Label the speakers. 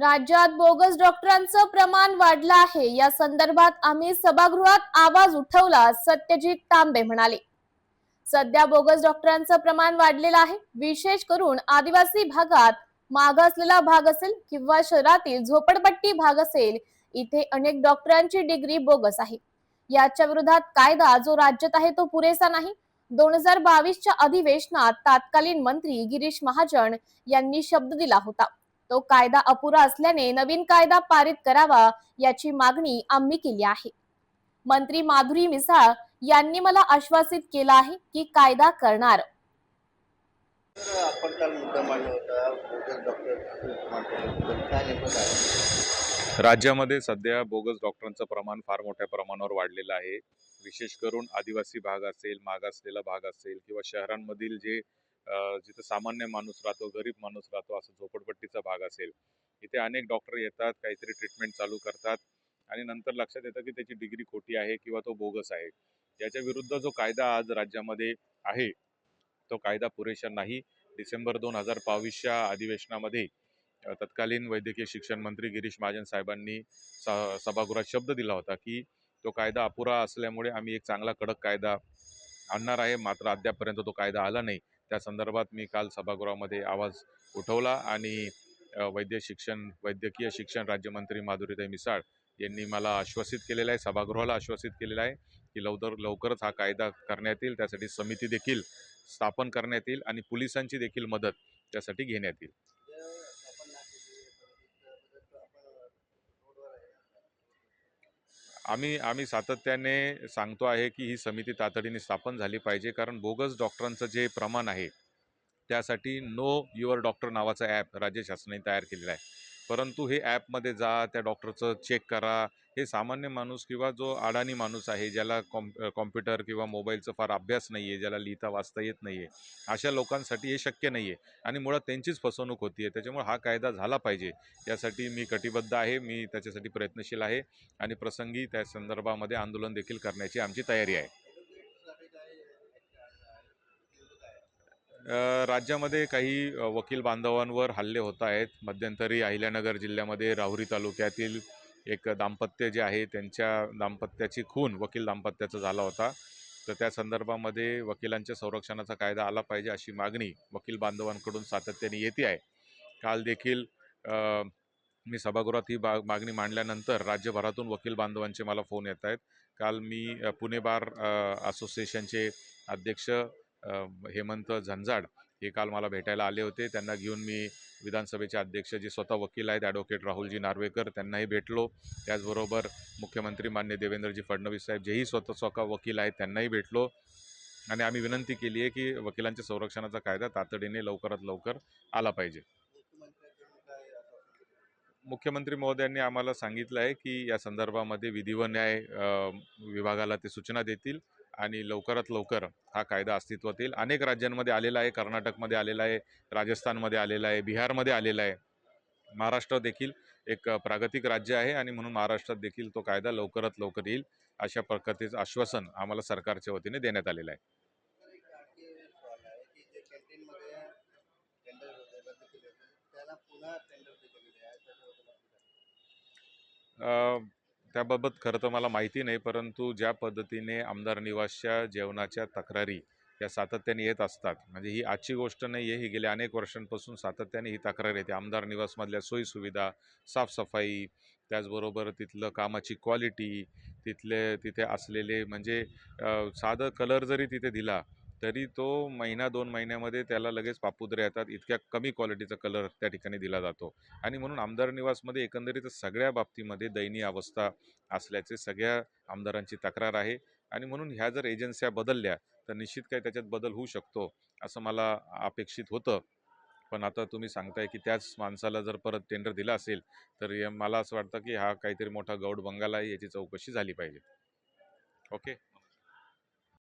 Speaker 1: राज्यात बोगस डॉक्टरांचं प्रमाण वाढलं आहे. या संदर्भात आम्ही सभागृहात आवाज उठवला सत्यजित तांबे म्हणाले. सध्या बोगस डॉक्टरांचं प्रमाण वाढलेलं आहे. विशेष करून आदिवासी भागात मागासलेला भाग असेल किंवा शहरातील झोपडपट्टी भाग असेल इथे अनेक डॉक्टरांची डिग्री बोगस आहे. याच्या विरोधात कायदा जो राज्यात आहे तो पुरेसा नाही. दोन हजार बावीसच्या अधिवेशनात तत्कालीन मंत्री गिरीश महाजन यांनी शब्द दिला होता. तो कायदा अपुरा असल्याने नवीन कायदा पारित करावा याची मागणी आम्ही केली आहे. मंत्री माधुरी मिसाळ यांनी मला आश्वासित केलं आहे की कायदा करणार.
Speaker 2: राज्यामध्ये सध्या बोगस डॉक्टरांचं प्रमाण फार मोठ्या प्रमाणावर वाढलेलं आहे. विशेष करून आदिवासी भाग असेल मागासलेला भाग असेल किंवा शहरांमधील जे जिथं सामान्य माणूस राहतो गरीब माणूस राहतो असं झोपडपट्टीचा भाग असेल. इथे अनेक डॉक्टर येतात काहीतरी ट्रीटमेंट चालू करतात आणि नंतर लक्षात येतं की त्याची डिग्री खोटी आहे किंवा तो बोगस आहे. याच्या विरुद्ध जो कायदा आज राज्यामध्ये आहे तो कायदा पुरेशा नाही. डिसेंबर दोन हजार बावीसच्या अधिवेशनामध्ये तत्कालीन वैद्यकीय शिक्षण मंत्री गिरीश महाजन साहेबांनी स- सभागृहात शब्द दिला होता की तो कायदा अपुरा असल्यामुळे आम्ही एक चांगला कडक कायदा आणणार आहे. मात्र अद्यापपर्यंत तो कायदा आला नाही. त्या संदर्भात मी काल सभागृहामध्ये आवाज उठवला आणि वैद्य शिक्षण वैद्यकीय शिक्षण राज्यमंत्री माधुरीताई मिसाळ यांनी मला आश्वासित केलेलं आहे सभागृहाला आश्वासित केलेलं आहे की लवकर लवकरच हा कायदा करण्यात येईल. त्यासाठी समिती देखील स्थापन करण्यात येईल आणि पोलिसांची देखील मदत त्यासाठी घेण्यात येईल. आम्ही आम्ही सातत्याने सांगतो आहे की ही समिती तातडीने स्थापन झाली पाहिजे. कारण बोगस डॉक्टरांचं जे प्रमाण आहे त्यासाठी नो युअर डॉक्टर नावाचं ॲप राज्य शासनाने तयार केलेलं आहे. परंतु हे ॲपमध्ये जा त्या डॉक्टरचं चेक करा. हे सामान्य माणूस किंवा जो अडाणी माणूस आहे ज्याला कॉम्प कॉम्प्युटर किंवा मोबाईलचा फार अभ्यास नाही आहे ज्याला लिहिता वाचता येत नाही आहे अशा लोकांसाठी हे शक्य नाही आहे आणि मुळात त्यांचीच फसवणूक होती आहे त्याच्यामुळे हा कायदा झाला पाहिजे. यासाठी मी कटिबद्ध आहे. मी त्याच्यासाठी प्रयत्नशील आहे. आणि प्रसंगी त्या संदर्भामध्ये आंदोलन देखील करण्याची आमची तयारी आहे. राज्यामध्ये काही वकील बांधवांवर हल्ले होत आहेत. मध्यंतरी अहिल्यानगर जिल्ह्यामध्ये राहुरी तालुक्यातील एक दाम्पत्य जे आहे त्यांच्या दाम्पत्याची खून वकील दाम्पत्याचा झाला होता. तर त्या संदर्भामध्ये वकिलांच्या संरक्षणाचा कायदा आला पाहिजे अशी मागणी वकील बांधवांकडून सातत्याने येते आहे. काल देखील मी सभागृहात ही बा मागणी मांडल्यानंतर राज्यभरातून वकील बांधवांचे मला फोन येत आहेत. काल मी पुणे बार असोसिएशनचे अध्यक्ष हेमंत झंजाड हे काल मला भेटायला आले होते. त्यांना घेऊन मी विधानसभेचे अध्यक्ष जे स्वतः वकील आहेत ॲडव्होकेट राहुलजी नार्वेकर त्यांनाही भेटलो. त्याचबरोबर मुख्यमंत्री मान्य देवेंद्रजी फडणवीस साहेब जेही स्वतः स्वतः वकील आहेत त्यांनाही भेटलो. आणि आम्ही विनंती केली आहे की वकिलांच्या संरक्षणाचा कायदा तातडीने लवकरात लवकर आला पाहिजे. मुख्यमंत्री महोदयांनी आम्हाला सांगितलं आहे की या संदर्भामध्ये विधी व न्याय विभागाला ते सूचना देतील. आणि लवकरात लवकर हा कायदा अस्तित्वात येईल. अनेक राज्यांमध्ये आलेला आहे. कर्नाटकमध्ये आलेला आहे. राजस्थानमध्ये आलेला आहे. बिहारमध्ये आलेला आहे. महाराष्ट्र देखील एक प्रागतिक राज्य आहे आणि म्हणून महाराष्ट्रात देखील तो कायदा लवकरात लवकर येईल अशा प्रकारचं आश्वासन आम्हाला सरकारच्या वतीने देण्यात आलेलं आहे.
Speaker 3: तर
Speaker 2: त्याबाबत खरं तर मला माहिती नाही परंतु ज्या पद्धतीने आमदार निवासच्या जेवणाच्या तक्रारी या सातत्याने येत असतात म्हणजे ही आजची गोष्ट नाही आहे ही गेल्या अनेक वर्षांपासून सातत्याने ही तक्रार येते. आमदार निवासमधल्या सोयीसुविधा साफसफाई त्याचबरोबर तिथलं कामाची क्वालिटी तिथले तिथे असलेले म्हणजे साधं कलर जरी तिथे दिला तरी तो महिना दोन महिन्यामध्ये त्याला लगेच पापुद्रे येतात. इतक्या कमी क्वालिटीचा कलर त्या ठिकाणी दिला जातो. आणि म्हणून आमदार निवासमध्ये एकंदरीत सगळ्या बाबतीमध्ये दयनीय अवस्था असल्याचे सगळ्या आमदारांची तक्रार आहे. आणि म्हणून ह्या जर एजन्स्या बदलल्या तर निश्चित काही त्याच्यात बदल होऊ शकतो असं मला अपेक्षित होतं. पण आता तुम्ही सांगताय की त्याच माणसाला जर परत टेंडर दिला असेल तर मला असं वाटतं की हा काहीतरी मोठा गौड बंगाल आहे याची चौकशी झाली पाहिजे. ओके